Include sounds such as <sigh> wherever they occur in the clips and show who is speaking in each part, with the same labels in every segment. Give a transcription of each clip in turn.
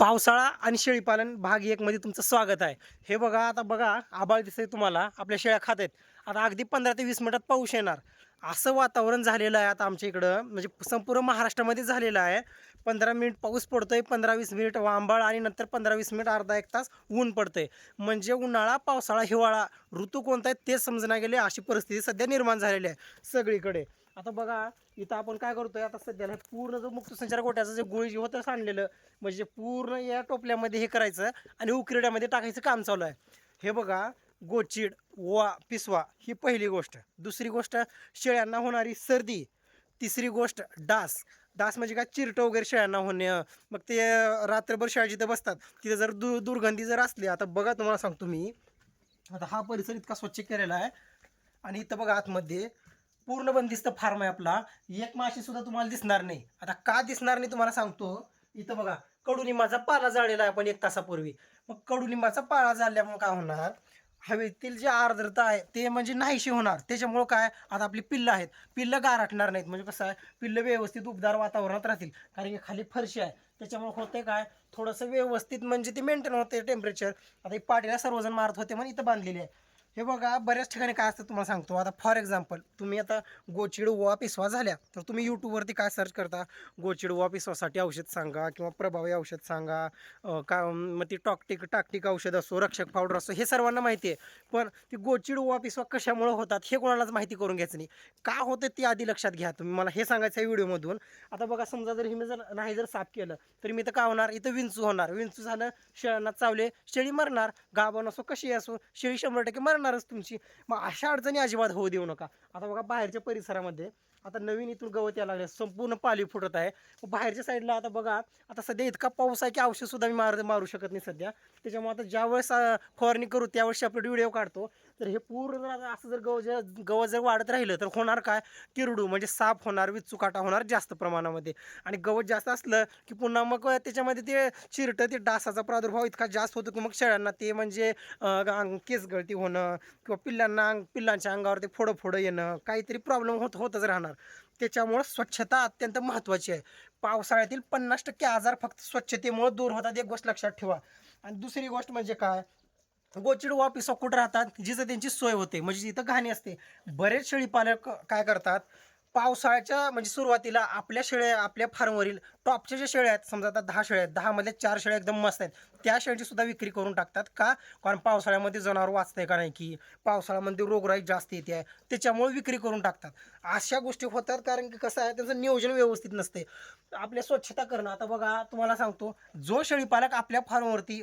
Speaker 1: पावसाळा आणि शेळीपालन भाग एक मध्ये तुमचं स्वागत आहे. हे बघा आता बघा आबाळ दिसतंय तुम्हाला आपल्या शेळ्या खात आहेत. आता अगदी पंधरा ते वीस मिनिटात पाऊस येणार. असं वातावरण झालेलं आहे आता आमच्या इकडं म्हणजे संपूर्ण महाराष्ट्रामध्ये झालेलं आहे. पंधरा मिनिट पाऊस पडतोय पंधरा वीस मिनिट वांबाळ आणि नंतर पंधरा वीस मिनिट अर्धा एक तास ऊन पडतंय. म्हणजे उन्हाळा पावसाळा हिवाळा ऋतू कोणता आहे तेच समजण्या गेले अशी परिस्थिती सध्या निर्माण झालेली आहे सगळीकडे. आता बघा इथं आपण काय करतोय आता सध्याला पूर्ण जो मुक्त संचार गोट्याचं जे गुळी जे होतं सांडलेलं म्हणजे पूर्ण या टोपल्यामध्ये हे करायचं आणि उकिरड्यामध्ये टाकायचं काम चालू आहे. हे बघा गोचिड वा पिसवा ही पहिली गोष्ट. दुसरी गोष्ट शेळ्यांना होणारी सर्दी. तिसरी गोष्ट डास. डास म्हणजे काय? चिरटं वगैरे शेळ्यांना होणे. मग ते रात्रभर शेळ्या जिथं बसतात तिथं जर दु दुर्गंधी जर असली आता बघा तुम्हाला सांगतो मी. आता हा परिसर इतका स्वच्छ केलेला आहे. आणि इथं बघा आतमध्ये पूर्ण बंदिस्त फार्म आहे आपला. एक माशी सुद्धा तुम्हाला दिसणार नाही. आता का दिसणार नाही तुम्हाला सांगतो. इथं बघा कडुलिंबाचा पाला जाळलेला आहे आपण एक तासापूर्वी. मग कडुलिंबाचा पाला जाळल्यामुळे काय होणार? हवेतील जी आर्द्रता आहे ते म्हणजे नाहीशी होणार. त्याच्यामुळं काय? आता आपली पिल्लं आहेत. पिल्लं गारठणार नाहीत. म्हणजे कसं आहे? पिल्लं व्यवस्थित उबदार वातावरणात राहतील. कारण की खाली फरशी आहे. त्याच्यामुळे होते काय? थोडंसं व्यवस्थित म्हणजे ते मेंटेन होते टेम्परेचर आता पाटीला सर्वजण मारत होते म्हणून इथं बांधलेली आहे. हे बघा बऱ्याच ठिकाणी काय असतं तुम्हाला सांगतो. आता फॉर एक्झाम्पल तुम्ही आता गोचिड वा पिसवा झाल्या तर तुम्ही यूट्यूबवरती काय सर्च करता? गोचिड वा पिसवासाठी औषध सांगा किंवा प्रभावी औषध सांगा का मग ती टॉक्टिक टाक्टिक औषध असो रक्षक पावडर असो हे सर्वांना माहिती आहे. पण ती गोचिड वा पिसवा कशामुळे होतात हे कोणालाच माहिती करून घ्यायचं नाही. का होतं ते आधी लक्षात घ्या तुम्ही. मला हे सांगायचं आहे व्हिडिओमधून. आता बघा समजा जर हे मी जर नाही जर साफ केलं तर मी तर का होणार? इथं विंचू होणार. विंचू झालं शेळ्यांना चावले शेळी मरणार. गाभण असो कशी असो शेळी शंभर टक्के मरणारच तुमची. मग अशा अडचणी अजिबात होऊ देऊ नका. आता बघा बाहेरच्या परिसरामध्ये आता नवीन इथून गवत यायला लागले संपूर्ण पाली फुटत आहे. बाहेरच्या साईडला आता बघा आता सध्या इतका पाऊस आहे की औषधसुद्धा मी मार मारू शकत नाही सध्या. त्याच्यामुळे आता ज्यावेळेस फवारणी करू त्यावेळेस सेपरेट व्हिडिओ काढतो. तर हे पूर्ण जर असं जर गवत जर गवत जर वाढत राहिलं तर होणार काय? किरडू म्हणजे साप होणार विचुकाटा होणार जास्त प्रमाणामध्ये. आणि गवत जास्त असलं की पुन्हा मग त्याच्यामध्ये ते चिरटं ते डासाचा प्रादुर्भाव इतका जास्त होतो की मग शेळ्यांना ते म्हणजे केसगळती केस गळती होणं किंवा पिल्लांना पिल्लांच्या अंगावर ते फोडं फोडं येणं काहीतरी प्रॉब्लेम होत होतच राहणार. त्याच्यामुळं स्वच्छता अत्यंत महत्त्वाची आहे. पावसाळ्यातील पन्नास टक्के आजार फक्त स्वच्छतेमुळे दूर होतात एक गोष्ट लक्षात ठेवा. आणि दुसरी गोष्ट म्हणजे काय? गोचिड ऑफिस कुठं राहतात? जिथं त्यांची सोय होते. म्हणजे जिथं घाणी असते. बरेच शेळी पालक काय करतात? पावसाळ्याच्या म्हणजे सुरुवातीला आपल्या शेळ्या आपल्या फार्मवरील टॉपच्या ज्या शेळ्या आहेत समजा आता दहा शेळ्या आहेत दहामध्ये चार शेळ्या एकदम मस्त आहेत त्या शेळ्यांची सुद्धा विक्री करून टाकतात का? कारण पावसाळ्यामध्ये जनावर वाचतंय का नाही की? पावसाळ्यामध्ये रोगराई जास्त येते आहे त्याच्यामुळे विक्री करून टाकतात. अशा गोष्टी होतात कारण की कसं आहे त्यांचं नियोजन व्यवस्थित नसते. आपल्या स्वच्छता करणं आता बघा तुम्हाला सांगतो जो शेळीपालक आपल्या फार्मवरती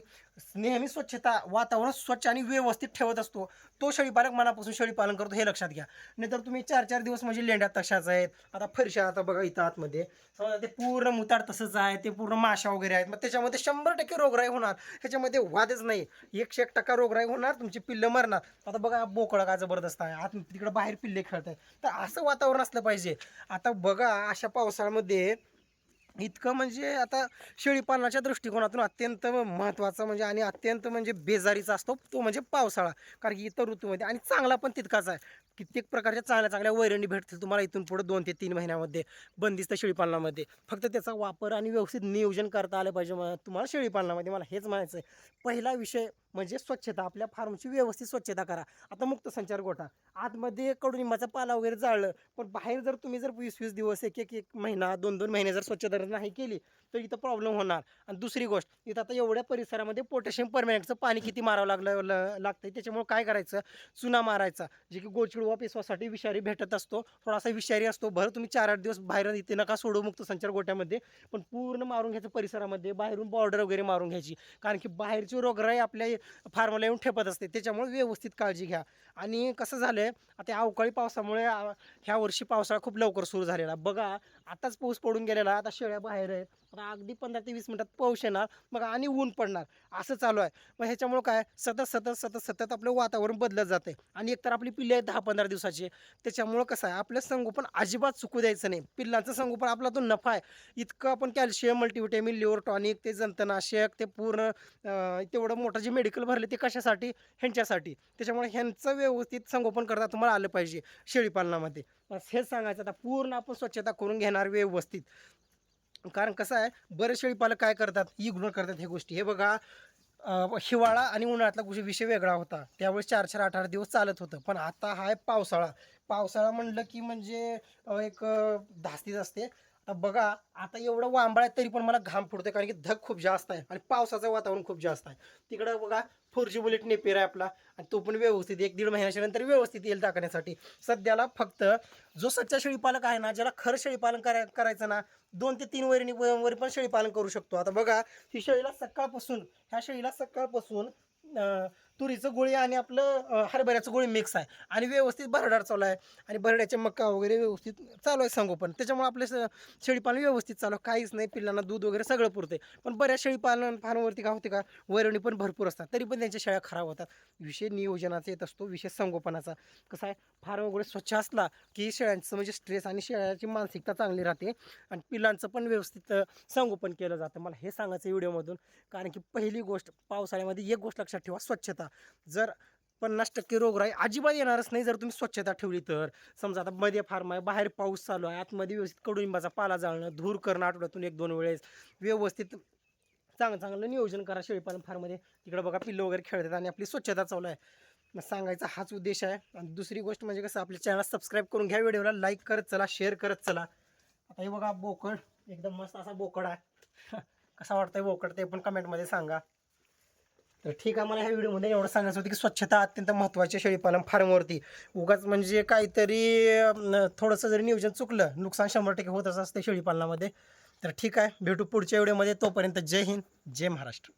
Speaker 1: नेहमी स्वच्छता वातावरण स्वच्छ आणि व्यवस्थित ठेवत असतो तो शेळीपालक मनापासून शेळीपालन करतो हे लक्षात घ्या. नाहीतर तुम्ही चार चार दिवस म्हणजे लेंड्यात तशाच आहेत. आता फरशा आता बघा इथं आतमध्ये. समजा ते पूर्ण मुताड तसंच आहे ते पूर्ण माशा वगैरे आहेत. मग त्याच्यामध्ये शंभर टक्के रोगराई होणार. ह्याच्यामध्ये वादच नाही. एकशे एक टक्का रोगराई होणार तुमची पिल्लं मरणार. आता बघा बोकळा काय जबरदस्त आहे. आत तिकडं बाहेर पिल्ले खेळत आहेत तर असं वातावरण असलं पाहिजे. आता बघा अशा पावसाळ्यामध्ये इतकं म्हणजे आता शेळीपालनाच्या दृष्टिकोनातून अत्यंत महत्त्वाचा म्हणजे आणि अत्यंत म्हणजे बेजारीचा असतो तो म्हणजे पावसाळा. कारण की इतर ऋतूमध्ये आणि चांगला पण तितकाच आहे. कित्येक प्रकारच्या चांगल्या चांगल्या वैरणी भेटतील तुम्हाला इथून पुढे दोन ते तीन महिन्यामध्ये बंदिस्त शेळीपालनामध्ये. फक्त त्याचा वापर आणि व्यवस्थित नियोजन करता आलं पाहिजे तुम्हाला शेळीपालनामध्ये. मला हेच म्हणायचं आहे पहिला विषय म्हणजे स्वच्छता आपल्या फार्मची व्यवस्थित स्वच्छता करा. आता मुक्त संचार गोठा. आतमध्ये कडुनिंबाचा पाला वगैरे जाळलं पण बाहेर जर तुम्ही जर वीस वीस दिवस एक एक एक महिना दोन दोन महिने जर स्वच्छता नाही केली तर इथं प्रॉब्लेम होणार. आणि दुसरी गोष्ट इथं आता एवढ्या परिसरामध्ये पोटॅशियम परमॅनेंटचं पाणी किती मारावं लागलं ल- लागतंय त्याच्यामुळे काय करायचं? चुना मारायचा जे की गोचिडवा पेसवासाठी विषारी भेटत असतो थोडासा विषारी असतो. भर तुम्ही चार आठ दिवस बाहेर इथे नका सोडू मुक्त संचार गोठ्यामध्ये पण पूर्ण मारून घ्यायचं परिसरामध्ये बाहेरून बॉर्डर वगैरे मारून घ्यायची. कारण की बाहेरची रोगराई आपल्या फार्मला येऊन ठेपत असते. त्याच्यामुळे व्यवस्थित काळजी घ्या. आणि कसं झालं आहे आता अवकाळी पावसामुळे ह्या वर्षी पावसाळा खूप लवकर सुरू झालेला. बघा आताच पाऊस पडून गेलेला आता शेळ्या बाहेर आहेत. आता अगदी पंधरा ते वीस मिनटात पाऊस येणार मग आणि ऊन पडणार. असं चालू आहे. मग ह्याच्यामुळं काय? सतत सतत सतत सतत आपलं वातावरण बदलत जाते. आणि एकतर आपली पिल्ले आहेत दहा पंधरा दिवसाची. त्याच्यामुळं कसं आहे? आपलं संगोपन अजिबात चुकू द्यायचं नाही. पिल्लांचं संगोपन आपला तो नफा आहे. इतकं आपण कॅल्शियम मल्टीव्हिटॅमिन लिव्हर टॉनिक ते जंतनाशक ते पूर्ण तेवढं मोठं जे मेडिकल भरले ते कशासाठी? ह्यांच्यासाठी. त्याच्यामुळे ह्यांचं व्यवस्थित संगोपन करता तुम्हाला आलं पाहिजे शेळीपालनामध्ये बस हेच सांगायचं. आता पूर्ण आपण स्वच्छता करून घेणार व्यवस्थित. कारण कसं आहे बरेच शेळीपालक काय करतात इग्नोर करतात हे गोष्टी. हे बघा हिवाळा आणि उन्हाळ्यातला गोष्टी विषय वेगळा होता. त्यावेळेस चार चार आठ आठ दिवस चालत होतं. पण आता हा आहे पावसाळा. पावसाळा म्हणलं की म्हणजे एक धास्तीच असते. आता बघा आता एवढं वांबळ आहे तरी पण मला घाम फुटतोय कारण की धग खूप जास्त आहे आणि पावसाचं वातावरण खूप जास्त आहे. तिकडं बघा फोरजी बुलेट नेपेर आहे आपला आणि तो पण व्यवस्थित एक दीड महिन्याच्या नंतर व्यवस्थित येईल टाकण्यासाठी. सध्याला फक्त जो सच्चा शेळीपालक आहे ना ज्याला खरं शेळीपालन कराय करायचं ना दोन ते तीन वैरणी वर पण शेळीपालन करू शकतो. आता बघा ही शेळीला सकाळपासून ह्या शेळीला सकाळपासून तुरीचं गोळी आणि आपलं हरभऱ्याचं गोळी मिक्स आहे. आणि व्यवस्थित भरडार चालू आहे. आणि भरड्याचे मक्का वगैरे व्यवस्थित चालू आहे संगोपन त्याच्यामुळे आपलं स- शेळीपालन व्यवस्थित चालू आहे. काहीच नाही पिल्लांना दूध वगैरे सगळं पुरते पण बऱ्याच शेळीपालन फार्मवरती का होते का वैरणी पण भरपूर असतात. तरी पण त्यांच्या शेळ्या खराब होतात. विषय नियोजनाचा येत असतो विषय संगोपनाचा. कसं आहे फार्म वगैरे स्वच्छ असला की शेळ्यांचं म्हणजे स्ट्रेस आणि शेळ्याची मानसिकता चांगली राहते. आणि पिल्लांचं पण व्यवस्थित अ, संगोपन केलं जातं. मला हे सांगायचं व्हिडिओमधून. कारण की पहिली गोष्ट पावसाळ्यामध्ये एक गोष्ट लक्षात ठेवा स्वच्छता. जर पन्नास टक्के रोगराई अजिबात येणारच नाही जर तुम्ही स्वच्छता ठेवली तर. समजा आता मध्ये फार्म आहे बाहेर पाऊस चालू आहे आतमध्ये व्यवस्थित कडुलिंबाचा पाला जाळणं धूर करणं आठवड्यातून एक दोन वेळेस. व्यवस्थित चांगलं चांगलं नियोजन करा शेळीपालन फार्ममध्ये तिकडं बघा पिल्लं वगैरे खेळतात आणि आपली स्वच्छता चालू आहे. मग सांगायचा हाच उद्देश आहे. आणि दुसरी गोष्ट म्हणजे कसं आपल्या चॅनल सबस्क्राईब करून घ्या व्हिडिओला लाईक करत चला शेअर करत चला. आता हे बघा बोकड एकदम मस्त असा बोकड आहे. <laughs> कसा वाटतंय बोकड ते पण कमेंटमध्ये सांगा. तर ठीक आहे मला ह्या व्हिडिओमध्ये एवढं सांगायचं होतं की स्वच्छता अत्यंत महत्त्वाची आहे शेळीपालन फार्मवरती. उगाच म्हणजे काहीतरी थोडंसं जरी नियोजन चुकलं नुकसान शंभर टक्के होतच असते शेळीपालनामध्ये. तर ठीक आहे भेटू पुढच्या व्हिडिओमध्ये. तोपर्यंत जय हिंद जय महाराष्ट्र.